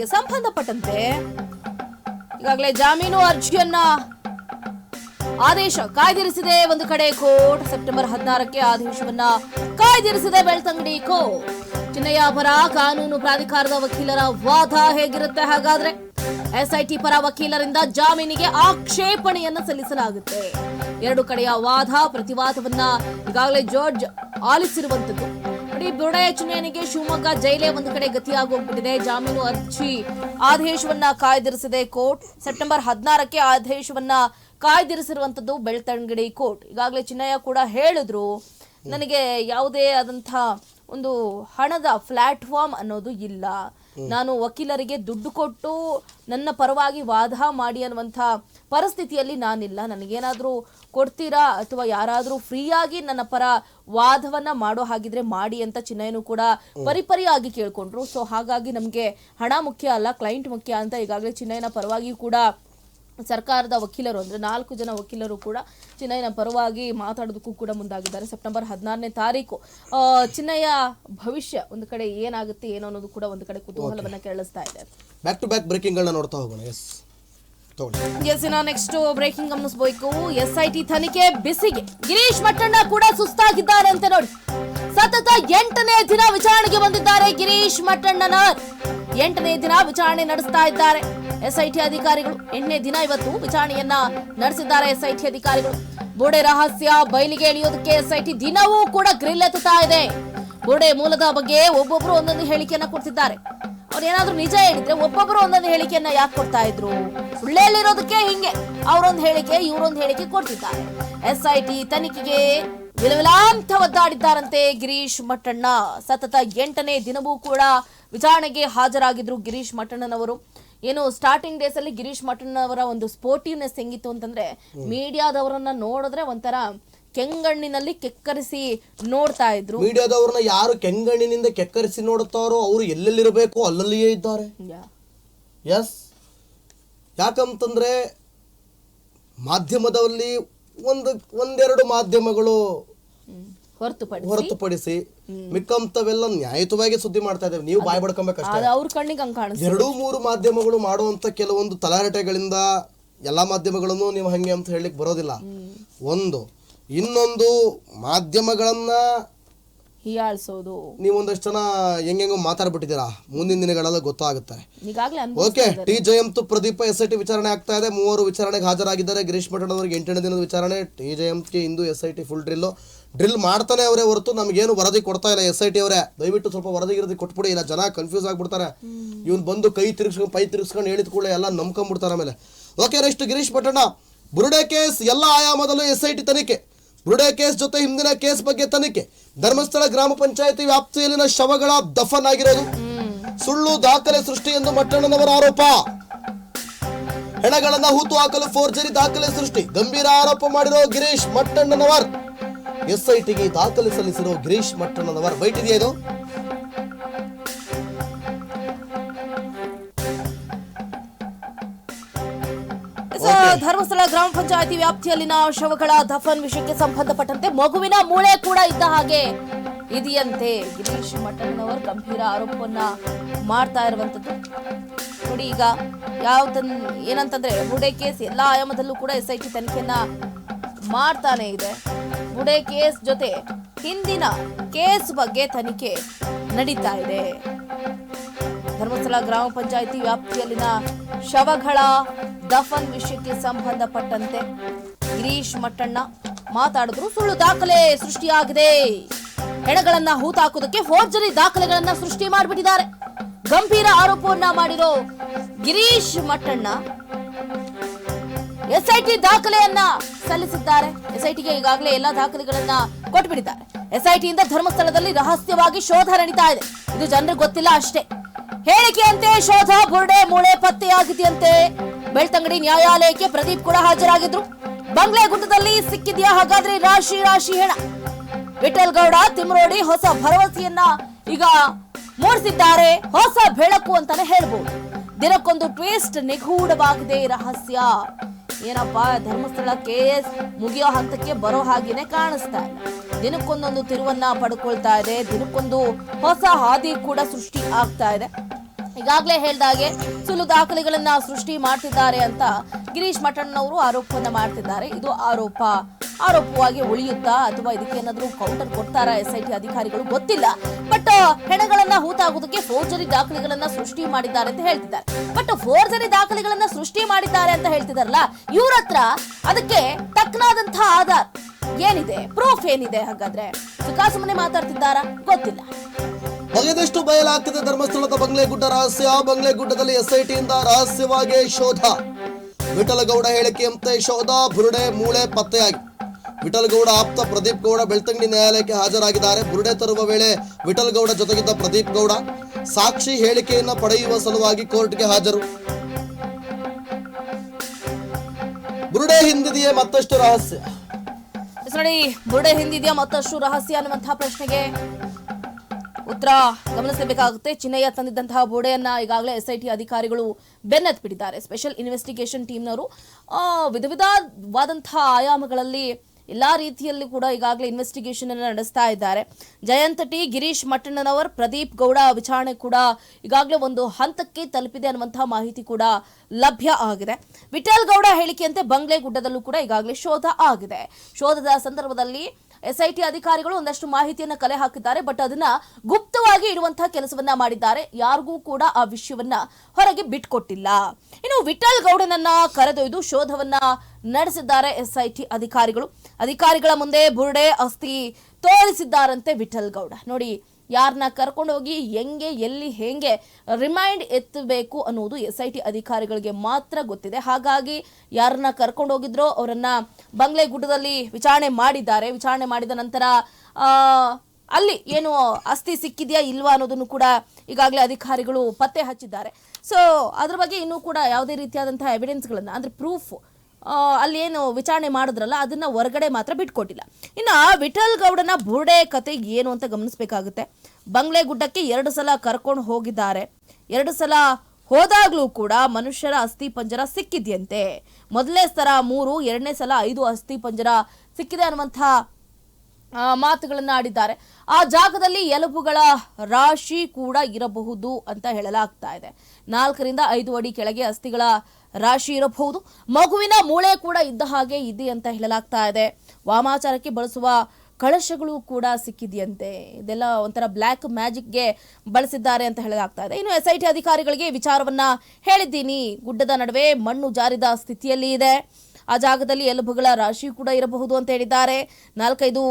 ವಿಷಯಕ್ಕೆ ಸಂಬಂಧಪಟ್ಟಂತೆ ಈಗಾಗಲೇ ಜಾಮೀನು ಅರ್ಜಿಯನ್ನ ಆದೇಶ ಕಾಯ್ದಿರಿಸಿದೆ. ಒಂದು ಕಡೆ ಕೋರ್ಟ್ ಸೆಪ್ಟೆಂಬರ್ ಹದಿನಾರಕ್ಕೆ ಆದೇಶವನ್ನ ಕಾಯ್ದಿರಿಸಿದೆ ಬೆಳ್ತಂಗಡಿ ಕೋರ್ಟ್. ಚಿನ್ನಯ್ಯ ಪರ ಕಾನೂನು ಪ್ರಾಧಿಕಾರದ ವಕೀಲರ ವಾದ ಹೇಗಿರುತ್ತೆ? ಹಾಗಾದ್ರೆ ಎಸ್ಐಟಿ ಪರ ವಕೀಲರಿಂದ ಜಾಮೀನಿಗೆ ಆಕ್ಷೇಪಣೆಯನ್ನ ಸಲ್ಲಿಸಲಾಗುತ್ತೆ. ಎರಡು ಕಡೆಯ ವಾದ ಪ್ರತಿವಾದವನ್ನ ಈಗಾಗಲೇ ಜಾರ್ಜ್ ಆಲಿಸಿರುವಂತದ್ದು ನೋಡಿ ಬುಡಯ ಚುನಾವಣೆಗೆ ಶಿವಮೊಗ್ಗ ಜೈಲೇ ಒಂದು ಕಡೆ ಗತಿಯಾಗೋಗ್ಬಿಟ್ಟಿದೆ. ಜಾಮೀನು ಅರ್ಜಿ ಆದೇಶವನ್ನ ಕಾಯ್ದಿರಿಸಿದೆ ಕೋರ್ಟ್. ಸೆಪ್ಟೆಂಬರ್ ಹದಿನಾರಕ್ಕೆ ಆದೇಶವನ್ನ ಕಾಯ್ದಿರಿಸಿರುವಂತದ್ದು ಬೆಳ್ತಂಗಡಿ ಕೋರ್ಟ್. ಈಗಾಗಲೇ ಚಿನ್ನಯ್ಯ ಕೂಡ ಹೇಳಿದ್ರು, ನನಗೆ ಯಾವುದೇ ಆದಂಥ ಒಂದು ಹಣದ ಪ್ಲಾಟ್ಫಾರ್ಮ್ ಅನ್ನೋದು ಇಲ್ಲ. ನಾನು ವಕೀಲರಿಗೆ ದುಡ್ಡು ಕೊಟ್ಟು ನನ್ನ ಪರವಾಗಿ ವಾದ ಮಾಡಿ ಅನ್ನುವಂಥ ಪರಿಸ್ಥಿತಿಯಲ್ಲಿ ನಾನಿಲ್ಲ. ನನಗೇನಾದರೂ ಕೊಡ್ತೀರಾ? ಅಥವಾ ಯಾರಾದರೂ ಫ್ರೀಯಾಗಿ ನನ್ನ ಪರ ವಾದವನ್ನ ಮಾಡೋ ಹಾಗಿದ್ರೆ ಮಾಡಿ ಅಂತ ಚಿನ್ನಯ್ಯನು ಕೂಡ ಪರಿಪರಿಯಾಗಿ ಕೇಳ್ಕೊಂಡ್ರು. ಸೊ ಹಾಗಾಗಿ ನಮಗೆ ಹಣ ಮುಖ್ಯ ಅಲ್ಲ ಕ್ಲೈಂಟ್ ಮುಖ್ಯ ಅಂತ ಈಗಾಗಲೇ ಚಿನ್ನಯ್ಯನ ಪರವಾಗಿ ಕೂಡ ಸರ್ಕಾರದ ವಕೀಲರು ಅಂದ್ರೆ ನಾಲ್ಕು ಜನ ವಕೀಲರು ಕೂಡ ಚಿನ್ನಯ್ಯನ ಪರವಾಗಿ ಮಾತಾಡೋದಕ್ಕೂ ಕೂಡ ಮುಂದಾಗಿದ್ದಾರೆ. ಸೆಪ್ಟೆಂಬರ್ ಹದಿನಾರನೇ ತಾರೀಕು. ಚಿನ್ನಯ್ಯ ಭವಿಷ್ಯ ಒಂದು ಕಡೆ ಏನಾಗುತ್ತೆ ಏನೋ ಅನ್ನೋದು ಕೂಡ ಒಂದು ಕಡೆ ಕುತೂಹಲವನ್ನ ಕೆರಳಿಸ್ತಾ ಇದೆ. ಬ್ಯಾಕ್ ಟು ಬ್ಯಾಕ್ ಬ್ರೇಕಿಂಗ್ಗಳನ್ನ ನೋಡ್ತಾ ಹೋಗೋಣ. ಎಸ್ ಎಸ್ ಇನ್ನ ನೆಕ್ಸ್ಟ್ ಬ್ರೇಕಿಂಗ್ ಗಮನಿಸಬೇಕು. ಎಸ್ ಐ ಟಿ ತನಿಖೆ ಬಿಸಿಗೆ. ಗಿರೀಶ್ ಮಟ್ಟಣ್ಣ ಕೂಡ ಸುಸ್ತಾಗಿದ್ದಾರೆ ಅಂತ ನೋಡಿ. ಸತತ ಎಂಟನೇ ದಿನ ವಿಚಾರಣೆಗೆ ಬಂದಿದ್ದಾರೆ ಗಿರೀಶ್ ಮಟ್ಟಣ್ಣನವರ್ ಎಂಟನೇ ದಿನ ವಿಚಾರಣೆ ನಡೆಸ್ತಾ ಇದ್ದಾರೆ. ಎಸ್ಐಟಿ ಅಧಿಕಾರಿಗಳು ಎಂಟನೇ ದಿನ ಇವತ್ತು ವಿಚಾರಣೆಯನ್ನ ನಡೆಸಿದ್ದಾರೆ ಎಸ್ಐಟಿ ಅಧಿಕಾರಿಗಳು. ಬೋಡೆ ರಹಸ್ಯ ಬಯಲಿಗೆ ಎಳೆಯೋದಕ್ಕೆ ಎಸ್ಐಟಿ ದಿನವೂ ಕೂಡ ಗ್ರಿಲ್ ಎತ್ತುತ್ತಾ ಇದೆ. ಬೋಡೆ ಮೂಲದ ಬಗ್ಗೆ ಒಬ್ಬೊಬ್ರು ಒಂದೊಂದು ಹೇಳಿಕೆಯನ್ನ ಕೊಡ್ತಿದ್ದಾರೆ. ಅವ್ರು ಏನಾದ್ರು ನಿಜ ಹೇಳಿದ್ರೆ ಒಬ್ಬೊಬ್ರು ಒಂದೊಂದು ಹೇಳಿಕೆಯನ್ನ ಯಾಕೆ ಕೊಡ್ತಾ ಇದ್ರು? ಸುಳ್ಳೇಲಿರೋದಕ್ಕೆ ಹಿಂಗೆ. ಅವರೊಂದು ಹೇಳಿಕೆ, ಇವರೊಂದು ಹೇಳಿಕೆ ಕೊಡ್ತಿದ್ದಾರೆ. ಎಸ್ಐಟಿ ತನಿಖೆಗೆ ವಿಲವಿಲಾಂತ ಒದ್ದಾಡಿದ್ದಾರಂತೆ ಗಿರೀಶ್ ಮಟ್ಟಣ್ಣ. ಸತತ ಎಂಟನೇ ದಿನವೂ ಕೂಡ ವಿಚಾರಣೆಗೆ ಹಾಜರಾಗಿದ್ರು ಗಿರೀಶ್ ಮಟ್ಟಣ್ಣನವರು. ಏನು ಸ್ಟಾರ್ಟಿಂಗ್ ಡೇಸ್ ಅಲ್ಲಿ ಗಿರೀಶ್ ಮಟ್ಟಣ್ಣವರ ಒಂದು ಸ್ಪೋರ್ಟಿವ್ನೆಸ್ ಹೆಂಗಿತ್ತು ಅಂತಂದ್ರೆ ಮೀಡಿಯಾದವರನ್ನ ನೋಡಿದ್ರೆ ಒಂಥರ ಕೆಂಗಣ್ಣಿನಲ್ಲಿ ಕೆಕ್ಕರಿಸಿ ನೋಡ್ತಾ ಇದ್ರು ಮೀಡಿಯಾದವ್ರನ್ನ ಯಾರು ಕೆಂಗಣ್ಣಿನಿಂದ ಕೆಕ್ಕರಿಸಿ ನೋಡುತ್ತಾರೋ ಅವರು ಎಲ್ಲೆಲ್ಲಿರಬೇಕು ಅಲ್ಲಲ್ಲಿಯೇ ಇದ್ದಾರೆ. ಎಸ್ ಯಾಕಂತಂದ್ರೆ ಮಾಧ್ಯಮದಲ್ಲಿ ಒಂದು ಒಂದೆರಡು ಮಾಧ್ಯಮಗಳು. ಹೊರತುಪಡಿಸಿ. ಮಿಕ್ಕಂತವೆಲ್ಲ ನ್ಯಾಯಯುತವಾಗಿ ಸುದ್ದಿ ಮಾಡ್ತಾ ಇದ್ದೇವೆ. ನೀವು ಬಾಯ್ ಬಡ್ಕೊಬೇಕಷ್ಟೇ. ಎರಡು ಅವ್ರ ಕಣ್ಣಿಗೆ ಹಂಗ ಕಾಣಿಸ್ತು ಎರಡೂ ಮೂರು ಮಾಧ್ಯಮಗಳು ಮಾಡುವಂತ ಕೆಲವೊಂದು ತಲಾರಟೆಗಳಿಂದ ಎಲ್ಲಾ ಮಾಧ್ಯಮಗಳನ್ನು ನೀವು ಹಂಗೆ ಅಂತ ಹೇಳಲಿಕ್ಕೆ ಬರೋದಿಲ್ಲ. ಒಂದು ಇನ್ನೊಂದು ಮಾಧ್ಯಮಗಳನ್ನ ಹೀಯಾಳಿಸೋದು. ನೀವು ಒಂದಷ್ಟು ಜನ ಹೆಂಗೆಂಗೋ ಮಾತಾಡ್ಬಿಟ್ಟಿದ್ದೀರಾ. ಮುಂದಿನ ದಿನಗಳೆಲ್ಲ ಗೊತ್ತಾಗುತ್ತೆ. Okay T Jayant Pradeep S I T ವಿಚಾರಣೆ ಆಗ್ತಾ ಇದೆ. ಮೂವರು ವಿಚಾರಣೆಗೆ ಹಾಜರಾಗಿದ್ದಾರೆ. ಗಿರೀಶ್ ಮಠನ್ ಅವರಿಗೆ ಎಂಟನೇ ದಿನದ ವಿಚಾರಣೆ. ಟಿ ಜಯಂತ್ಗೆ ಇಂದು S I T full drill drill ಮಾಡ್ತಾನೆ ಅವರೇ ಹೊರತು ನಮಗೇನು ವರದಿ ಕೊಡ್ತಾ ಇಲ್ಲ ಎಸ್ ಐ ಟಿ ಅವರೇ. ದಯವಿಟ್ಟು ಸ್ವಲ್ಪ ವರದಿ ಗಿರದಿ ಕೊಟ್ಬಿಡಿ ಇಲ್ಲ ಜನ ಕನ್ಫ್ಯೂಸ್ ಆಗ್ಬಿಡ್ತಾರೆ. ಇವ್ನು ಬಂದು ಕೈ ತಿರ್ಗಿಸ್ಕೊಂಡು ಪೈ ತಿರ್ಗಿಸ್ಕೊಂಡು ಹೇಳಿದ ಕೂಡಲೇ ಎಲ್ಲ ನಂಬ್ಕೊಂಡ್ಬಿಡ್ತಾರೆ ಆಮೇಲೆ. ಓಕೆ ನೆಕ್ಸ್ಟ್ ಗಿರೀಶ್ ಪಟ್ಟಣ ಬುರುಡೆ ಕೇಸ್ ಎಲ್ಲ ಆಯಾಮದಲ್ಲೂ ಎಸ್ ಐ ಟಿ ತನಿಖೆ. ಬುರುಡೆ ಕೇಸ್ ಜೊತೆ ಹಿಂದಿನ ಕೇಸ್ ಬಗ್ಗೆ ತನಿಖೆ. ಧರ್ಮಸ್ಥಳ ಗ್ರಾಮ ಪಂಚಾಯತಿ ವ್ಯಾಪ್ತಿಯಲ್ಲಿನ ಶವಗಳ ದಫನ್ ಆಗಿರೋದು ಸುಳ್ಳು ದಾಖಲೆ ಸೃಷ್ಟಿ ಎಂದು ಮಟ್ಟಣ್ಣನವರ ಆರೋಪ. ಹೆಣಗಳನ್ನ ಹೂತು ಹಾಕಲು ಫೋರ್ಜರಿ ದಾಖಲೆ ಸೃಷ್ಟಿ. ಗಂಭೀರ ಆರೋಪ ಮಾಡಿರೋ ಗಿರೀಶ್ ಮಟ್ಟಣ್ಣನವರ್. ಎಸ್ಐಟಿಗೆ ದಾಖಲೆ ಸಲ್ಲಿಸಿರೋ ಗಿರೀಶ್ ಮಟ್ಟಣ್ಣನವರ್ ಬೈಟ್ ಇದೆಯಾ ಇದು ಧರ್ಮಸ್ಥಳ ಗ್ರಾಮ ಪಂಚಾಯತಿ ವ್ಯಾಪ್ತಿಯಲ್ಲಿನ ಶವಗಳ ದಫನ್ ವಿಷಯಕ್ಕೆ ಸಂಬಂಧಪಟ್ಟಂತೆ ಮಗುವಿನ ಮೂಳೆ ಕೂಡ ಇದ್ದ ಹಾಗೆ ಇದೆಯಂತೆ. ಗಿರೀಶ್ ಮಠಣ್ಣನವರು ಗಂಭೀರ ಆರೋಪವನ್ನ ಮಾಡ್ತಾ ಇರುವಂತದ್ದು. ನೋಡಿ ಈಗ ಯಾವ ತನ್ ಏನಂತಂದ್ರೆ ಮೂಡೆ ಕೇಸ್ ಎಲ್ಲಾ ಆಯಾಮದಲ್ಲೂ ಕೂಡ ಎಸ್ ಐ ಟಿ ತನಿಖೆಯನ್ನ ಮಾಡ್ತಾನೆ ಇದೆ. ಬುಡೆ ಕೇಸ್ ಜೊತೆ ಹಿಂದಿನ ಕೇಸ್ ಬಗ್ಗೆ ತನಿಖೆ ನಡೀತಾ ಇದೆ. ಧರ್ಮಸ್ಥಳ ಗ್ರಾಮ ಪಂಚಾಯಿತಿ ವ್ಯಾಪ್ತಿಯಲ್ಲಿನ ಶವಗಳ ದಫನ್ ವಿಷಯಕ್ಕೆ ಸಂಬಂಧಪಟ್ಟಂತೆ ಗಿರೀಶ್ ಮಟ್ಟಣ್ಣ ಮಾತಾಡಿದ್ರು. ಸುಳ್ಳು ದಾಖಲೆ ಸೃಷ್ಟಿಯಾಗಿದೆ. ಹೆಣಗಳನ್ನ ಹೂತಾಕೋದಕ್ಕೆ ಫೋರ್ಜರಿ ದಾಖಲೆಗಳನ್ನ ಸೃಷ್ಟಿ ಮಾಡಿಬಿಟ್ಟಿದ್ದಾರೆ. ಗಂಭೀರ ಆರೋಪವನ್ನ ಮಾಡಿರೋ ಗಿರೀಶ್ ಮಟ್ಟಣ್ಣ ಎಸ್ಐಟಿ ದಾಖಲೆಯನ್ನ ಸಲ್ಲಿಸಿದ್ದಾರೆ. ಎಸ್ಐಟಿಗೆ ಈಗಾಗಲೇ ಎಲ್ಲಾ ದಾಖಲೆಗಳನ್ನ ಕೊಟ್ಬಿಟ್ಟಿದ್ದಾರೆ. ಎಸ್ಐಟಿಯಿಂದ ಧರ್ಮಸ್ಥಳದಲ್ಲಿ ರಹಸ್ಯವಾಗಿ ಶೋಧ ನಡೀತಾ ಇದೆ. ಇದು ಜನರಿಗೆ ಗೊತ್ತಿಲ್ಲ ಅಷ್ಟೇ. ಹೇಳಿಕೆಯಂತೆ ಶೋಧ, ಬುರ್ಡೆ, ಮೂಳೆ ಪತ್ತೆಯಾಗಿದೆಯಂತೆ ಬೆಳ್ತಂಗಡಿ ನ್ಯಾಯಾಲಯಕ್ಕೆ ಪ್ರದೀಪ್ ಕೂಡ ಹಾಜರಾಗಿದ್ರು. ಬಂಗ್ಲೆ ಗುಡ್ಡದಲ್ಲಿ ಸಿಕ್ಕಿದ್ಯಾ ಹಾಗಾದ್ರೆ ರಾಶಿ ರಾಶಿ ಹೆಣ. ವಿಠಲ್ ಗೌಡ ತಿಮ್ರೋಡಿ ಹೊಸ ಭರವಸೆಯನ್ನ ಈಗ ಮೂಡಿಸಿದ್ದಾರೆ. ಹೊಸ ಬೆಳಕು ಅಂತಾನೆ ಹೇಳ್ಬೋದು. ದಿನಕ್ಕೊಂದು ಟ್ವಿಸ್ಟ್ ನಿಗೂಢವಾಗಿದೆ ರಹಸ್ಯ. ಏನಪ್ಪಾ, ಧರ್ಮಸ್ಥಳ ಕೇಸ್ ಮುಗಿಯೋ ಹಂತಕ್ಕೆ ಬರೋ ಹಾಗೇನೆ ಕಾಣಿಸ್ತಾ ಇದೆ. ದಿನಕ್ಕೊಂದೊಂದು ತಿರುವನ್ನ ಪಡ್ಕೊಳ್ತಾ ಇದೆ, ದಿನಕ್ಕೊಂದು ಹೊಸ ಹಾದಿ ಕೂಡ ಸೃಷ್ಟಿ ಆಗ್ತಾ ಇದೆ. ಈಗಾಗಲೇ ಹೇಳಿದಾಗೆ ಸುಳ್ಳು ದಾಖಲೆಗಳನ್ನ ಸೃಷ್ಟಿ ಮಾಡ್ತಿದ್ದಾರೆ ಅಂತ ಗಿರೀಶ್ ಮಠಣ್ಣನವರು ಆರೋಪವನ್ನ ಮಾಡ್ತಿದ್ದಾರೆ. ಇದು ಆರೋಪ. ಆರೋಪವಾಗಿ ಉಳಿಯುತ್ತಾ ಅಥವಾ ಇದಕ್ಕೆ ಏನಾದರೂ ಕೌಂಟರ್ ಕೊಡ್ತಾರಾ ಎಸ್ ಐ ಟಿ ಅಧಿಕಾರಿಗಳು ಗೊತ್ತಿಲ್ಲ. ಬಟ್ ಹೆಣಗಳನ್ನ ಹೂತಾಗೋದಕ್ಕೆ ಫೋರ್ಜರಿ ದಾಖಲೆಗಳನ್ನ ಸೃಷ್ಟಿ ಮಾಡಿದ್ದಾರೆ ಅಂತ ಹೇಳ್ತಿದ್ದಾರೆ. ಬಟ್ ಫೋರ್ಜರಿ ದಾಖಲೆಗಳನ್ನ ಸೃಷ್ಟಿ ಮಾಡಿದ್ದಾರೆ ಅಂತ ಹೇಳ್ತಿದಾರಲ್ಲ ಇವ್ರ ಹತ್ರ ಅದಕ್ಕೆ ತಕ್ಕನಾದಂತಹ ಆಧಾರ್ ಏನಿದೆ? ಪ್ರೂಫ್ ಏನಿದೆ ಹಾಗಾದ್ರೆ? ಸುಖಾಸುಮನೆ ಮಾತಾಡ್ತಿದ್ದಾರ? ಗೊತ್ತಿಲ್ಲ. ಬಗೆದಷ್ಟು ಬಯಲಾಗ್ತಿದೆ ಧರ್ಮಸ್ಥಳದ ಬಂಗ್ಲೆಗುಡ್ಡ ರಹಸ್ಯ? ಬಂಗ್ಲೆಗುಡ್ಡದಲ್ಲಿ ಎಸ್ಐಟಿಯಿಂದ ರಹಸ್ಯವಾಗಿ ಶೋಧ. ವಿಠಲಗೌಡ ಹೇಳಿಕೆಯಂತೆ ಶೋಧ? ಬುರುಡೆ, ಮೂಳೆ, ಪತ್ತೆಯಾಗಿ. ವಿಠಲಗೌಡ ಆಪ್ತ ಪ್ರದೀಪ್ ಗೌಡ ಬೆಳ್ತಂಗಡಿ ನ್ಯಾಯಾಲಯಕ್ಕೆ ಹಾಜರಾಗಿದ್ದಾರೆ. ಬುರುಡೆ ತರುವ ವೇಳೆ ವಿಠಲಗೌಡ ಜೊತೆಗಿದ್ದ ಪ್ರದೀಪ್ ಗೌಡ ಸಾಕ್ಷಿ ಹೇಳಿಕೆಯನ್ನು ಪಡೆಯುವ ಸಲುವಾಗಿ ಕೋರ್ಟ್ಗೆ ಹಾಜರು. ಬುರುಡೆ ಹಿಂದಿದೆಯೇ ಮತ್ತಷ್ಟು ರಹಸ್ಯ? ನೋಡಿ ಬುರುಡೆ ಹಿಂದಿದೆಯಾ ಮತ್ತಷ್ಟು ರಹಸ್ಯ ಅನ್ನುವಂತಹ ಪ್ರಶ್ನೆಗೆ ಉತ್ತರ ಗಮನಿಸಬೇಕಾಗುತ್ತೆ. ಚಿನ್ನಯ್ಯ ತಂದಿದ್ದಂತಹ ಬುರುಡೆಯನ್ನ ಈಗಾಗಲೇ ಎಸ್ಐಟಿ ಅಧಿಕಾರಿಗಳು ಬೆನ್ನತ್ ಬಿಟ್ಟಿದ್ದಾರೆ ಸ್ಪೆಷಲ್ ಇನ್ವೆಸ್ಟಿಗೇಷನ್ ಟೀಮ್ನವರು. ವಿಧ ವಿಧವಾದಂತಹ ಆಯಾಮಗಳಲ್ಲಿ ಎಲ್ಲಾ ರೀತಿಯಲ್ಲಿ ಕೂಡ ಈಗಾಗಲೇ ಇನ್ವೆಸ್ಟಿಗೇಷನ್ ಅನ್ನು ನಡೆಸ್ತಾ ಇದ್ದಾರೆ. ಜಯಂತ್ ಟಿ, ಗಿರೀಶ್ ಮಟ್ಟಣ್ಣನವರ್, ಪ್ರದೀಪ್ ಗೌಡ ವಿಚಾರಣೆ ಕೂಡ ಈಗಾಗಲೇ ಒಂದು ಹಂತಕ್ಕೆ ತಲುಪಿದೆ ಅನ್ನುವಂತಹ ಮಾಹಿತಿ ಕೂಡ ಲಭ್ಯ ಆಗಿದೆ. ವಿಠಲ್ ಗೌಡ ಹೇಳಿಕೆಯಂತೆ ಬಂಗ್ಲೆ ಗುಡ್ಡದಲ್ಲೂ ಕೂಡ ಈಗಾಗಲೇ ಶೋಧ ಆಗಿದೆ. ಶೋಧದ ಸಂದರ್ಭದಲ್ಲಿ ಎಸ್ಐಟಿ ಅಧಿಕಾರಿಗಳು ಒಂದಷ್ಟು ಮಾಹಿತಿಯನ್ನು ಕಲೆ ಹಾಕಿದ್ದಾರೆ, ಬಟ್ ಅದನ್ನ ಗುಪ್ತವಾಗಿ ಇಡುವಂತಹ ಕೆಲಸವನ್ನ ಮಾಡಿದ್ದಾರೆ. ಯಾರಿಗೂ ಕೂಡ ಆ ವಿಷಯವನ್ನ ಹೊರಗೆ ಬಿಟ್ಕೊಟ್ಟಿಲ್ಲ. ಇನ್ನು ವಿಠಲ್ ಗೌಡನನ್ನ ಕರೆದೊಯ್ದು ಶೋಧವನ್ನ ನಡೆಸಿದ್ದಾರೆ ಎಸ್ಐಟಿ ಅಧಿಕಾರಿಗಳು. ಅಧಿಕಾರಿಗಳ ಮುಂದೆ ಬುರುಡೆ ಅಸ್ತಿ ತೋರಿಸಿದ್ದಾರಂತೆ ವಿಠಲ್ ಗೌಡ. ನೋಡಿ ಯಾರನ್ನ ಕರ್ಕೊಂಡು ಹೋಗಿ, ಹೆಂಗೆ, ಎಲ್ಲಿ, ಹೇಗೆ ರಿಮೈಂಡ್ ಎತ್ತಬೇಕು ಅನ್ನೋದು ಎಸ್ ಐ ಟಿ ಅಧಿಕಾರಿಗಳಿಗೆ ಮಾತ್ರ ಗೊತ್ತಿದೆ. ಹಾಗಾಗಿ ಯಾರನ್ನ ಕರ್ಕೊಂಡು ಹೋಗಿದ್ರೋ ಅವರನ್ನ ಬಂಗ್ಲೆ ಗುಡ್ಡದಲ್ಲಿ ವಿಚಾರಣೆ ಮಾಡಿದ್ದಾರೆ. ವಿಚಾರಣೆ ಮಾಡಿದ ನಂತರ ಅಲ್ಲಿ ಏನು ಅಸ್ಥಿ ಸಿಕ್ಕಿದೆಯಾ ಇಲ್ವಾ ಅನ್ನೋದನ್ನು ಕೂಡ ಈಗಾಗಲೇ ಅಧಿಕಾರಿಗಳು ಪತ್ತೆ ಹಚ್ಚಿದ್ದಾರೆ. ಸೊ ಅದ್ರ ಬಗ್ಗೆ ಇನ್ನೂ ಕೂಡ ಯಾವುದೇ ರೀತಿಯಾದಂತಹ ಎವಿಡೆನ್ಸ್ಗಳನ್ನು ಅಂದರೆ ಪ್ರೂಫ್ ಆ, ಅಲ್ಲಿ ಏನು ವಿಚಾರಣೆ ಮಾಡಿದ್ರಲ್ಲ ಅದನ್ನ ಹೊರಗಡೆ ಮಾತ್ರ ಬಿಟ್ಕೊಟ್ಟಿಲ್ಲ. ಇನ್ನು ವಿಠಲ್ ಗೌಡನ ಬುರುಡೆ ಕತೆ ಏನು ಅಂತ ಗಮನಿಸಬೇಕಾಗುತ್ತೆ. ಬಂಗ್ಲೆ ಗುಡ್ಡಕ್ಕೆ ಎರಡು ಸಲ ಕರ್ಕೊಂಡು ಹೋಗಿದ್ದಾರೆ. ಎರಡು ಸಲ ಹೋದಾಗ್ಲೂ ಕೂಡ ಮನುಷ್ಯರ ಅಸ್ಥಿ ಪಂಜರ ಸಿಕ್ಕಿದ್ಯಂತೆ. ಮೊದಲನೇ ಸಲ ಮೂರು ಎರಡನೇ ಸಲ ಐದು ಅಸ್ಥಿ ಪಂಜರ ಸಿಕ್ಕಿದೆ ಅನ್ನುವಂಥ ಮಾತುಗಳನ್ನ ಆಡಿದ್ದಾರೆ. ಆ ಜಾಗದಲ್ಲಿ ಎಲುಬುಗಳ ರಾಶಿ ಕೂಡ ಇರಬಹುದು ಅಂತ ಹೇಳಲಾಗ್ತಾ ಇದೆ. ನಾಲ್ಕರಿಂದ ಐದು ಅಡಿ ಕೆಳಗೆ ಅಸ್ಥಿಗಳ ರಾಶಿ ಇರಬಹುದು. ಮಗುವಿನ ಮೂಳೆ ಕೂಡ ಇದ್ದ ಹಾಗೆ ಇದೆ ಅಂತ ಹೇಳಲಾಗ್ತಾ ಇದೆ. ವಾಮಾಚಾರಕ್ಕೆ ಬಳಸುವ ಕಳಶಗಳು ಕೂಡ ಸಿಕ್ಕಿದೆಯಂತೆ. ಇದೆಲ್ಲ ಒಂಥರ ಬ್ಲ್ಯಾಕ್ ಮ್ಯಾಜಿಕ್ಗೆ ಬಳಸಿದ್ದಾರೆ ಅಂತ ಹೇಳಲಾಗ್ತಾ ಇದೆ. ಇನ್ನು ಎಸ್ ಐ ಟಿ ಅಧಿಕಾರಿಗಳಿಗೆ ವಿಚಾರವನ್ನ ಹೇಳಿದ್ದೀನಿ. ಗುಡ್ಡದ ನಡುವೆ ಮಣ್ಣು ಜಾರಿದ ಸ್ಥಿತಿಯಲ್ಲಿ ಇದೆ. ಆ ಜಾಗದಲ್ಲಿ ಎಲುಬುಗಳ ರಾಶಿ ಕೂಡ ಇರಬಹುದು ಅಂತ ಹೇಳಿದ್ದಾರೆ. ನಾಲ್ಕೈದು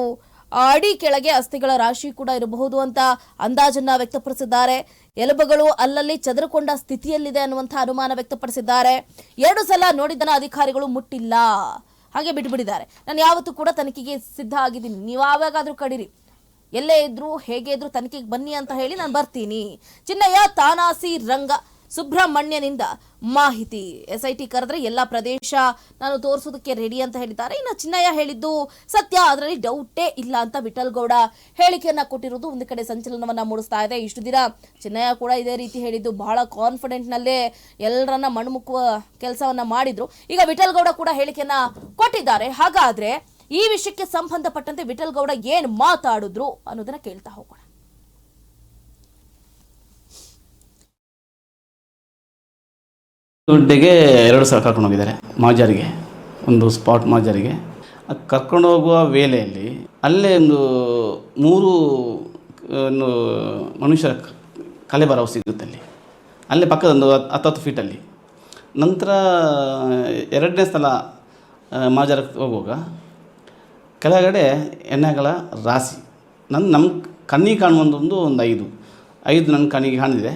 ಅಡಿ ಕೆಳಗೆ ಅಸ್ಥಿಗಳ ರಾಶಿ ಕೂಡ ಇರಬಹುದು ಅಂತ ಅಂದಾಜನ್ನ ವ್ಯಕ್ತಪಡಿಸಿದ್ದಾರೆ. ಎಲುಬುಗಳು ಅಲ್ಲಲ್ಲಿ ಚದರುಕೊಂಡ ಸ್ಥಿತಿಯಲ್ಲಿದೆ ಅನ್ನುವಂಥ ಅನುಮಾನ ವ್ಯಕ್ತಪಡಿಸಿದ್ದಾರೆ. ಎರಡು ಸಲ ನೋಡಿದ್ದನ ಅಧಿಕಾರಿಗಳು ಮುಟ್ಟಿಲ್ಲ. ಹಾಗೆ ಬಿಟ್ಬಿಟ್ಟಿದ್ದಾರೆ. ನಾನು ಯಾವತ್ತೂ ಕೂಡ ತನಿಖೆಗೆ ಸಿದ್ಧ ಆಗಿದ್ದೀನಿ. ನೀವು ಯಾವಾಗಾದ್ರೂ ಕಡೀರಿ ಎಲ್ಲೇ ಇದ್ರು ಹೇಗೆ ಇದ್ರು ತನಿಖೆಗೆ ಬನ್ನಿ ಅಂತ ಹೇಳಿ ನಾನು ಬರ್ತೀನಿ. ಚಿನ್ನಯ್ಯ ತಾನಾಸಿ ರಂಗ ಸುಬ್ರಹ್ಮಣ್ಯನಿಂದ ಮಾಹಿತಿ. ಎಸ್ ಐ ಟಿ ಕರೆದ್ರೆ ಎಲ್ಲ ಪ್ರದೇಶ ನಾನು ತೋರಿಸೋದಕ್ಕೆ ರೆಡಿ ಅಂತ ಹೇಳಿದ್ದಾರೆ. ಇನ್ನು ಚಿನ್ನಯ್ಯ ಹೇಳಿದ್ದು, ಸತ್ಯ, ಅದರಲ್ಲಿ ಡೌಟೇ ಇಲ್ಲ ಅಂತ ವಿಠಲ್ಗೌಡ ಹೇಳಿಕೆಯನ್ನ ಕೊಟ್ಟಿರೋದು ಒಂದು ಕಡೆ ಸಂಚಲನವನ್ನ ಮೂಡಿಸ್ತಾ ಇದೆ. ಇಷ್ಟು ದಿನ ಚಿನ್ನಯ್ಯ ಕೂಡ ಇದೇ ರೀತಿ ಹೇಳಿದ್ದು, ಬಹಳ ಕಾನ್ಫಿಡೆಂಟ್ ನಲ್ಲೇ ಎಲ್ಲರನ್ನ ಮಣ್ಮುಕ್ಕುವ ಕೆಲಸವನ್ನ ಮಾಡಿದ್ರು. ಈಗ ವಿಠಲ್ಗೌಡ ಕೂಡ ಹೇಳಿಕೆಯನ್ನ ಕೊಟ್ಟಿದ್ದಾರೆ. ಹಾಗಾದ್ರೆ ಈ ವಿಷಯಕ್ಕೆ ಸಂಬಂಧಪಟ್ಟಂತೆ ವಿಠಲ್ಗೌಡ ಏನ್ ಮಾತಾಡಿದ್ರು ಅನ್ನೋದನ್ನ ಕೇಳ್ತಾ ಹೋಗೋಣ. ದುಡ್ಡಿಗೆ ಎರಡು ಸಾವಿರ ಕರ್ಕೊಂಡು ಹೋಗಿದ್ದಾರೆ ಮಾಜಾರಿಗೆ ಒಂದು ಸ್ಪಾಟ್ ಮಾಜರಿಗೆ ಕರ್ಕೊಂಡು ಹೋಗುವ ವೇಳೆಯಲ್ಲಿ ಅಲ್ಲೇ ಒಂದು ಮೂರು, ಒಂದು ಮನುಷ್ಯರ ಕಲೆ ಕಲೆಬರವು ಸಿಗುತ್ತೆ ಅಲ್ಲಿ. ಅಲ್ಲೇ ಪಕ್ಕದ ಒಂದು ಹತ್ತು ಫೀಟಲ್ಲಿ ನಂತರ ಎರಡನೇ ಸಲ ಮಾಜಾರಕ್ಕೆ ಹೋಗುವಾಗ ಕೆಳಗಡೆ ಎಣ್ಣೆಗಳ ರಾಶಿ. ನನ್ನ ನಮ್ಮ ಕಣ್ಣಿಗೆ ಕಾಣುವಂಥದ್ದು ಒಂದು ಐದು. ಐದು ನನ್ನ ಕಣ್ಣಿಗೆ ಕಾಣಿದೆ.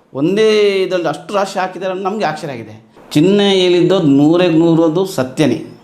ಒಂದೇ ಇದರಲ್ಲಿ ಅಷ್ಟು ರಾಶಿ ಹಾಕಿದ್ದಾರೆ ನಮಗೆ ಆಶ್ಚರ್ಯ ಆಗಿದೆ. ಚಿನ್ನ ಹೇಳಿದ್ದು ನೂರಕ್ಕೆ ನೂರದು ಸತ್ಯನೇ.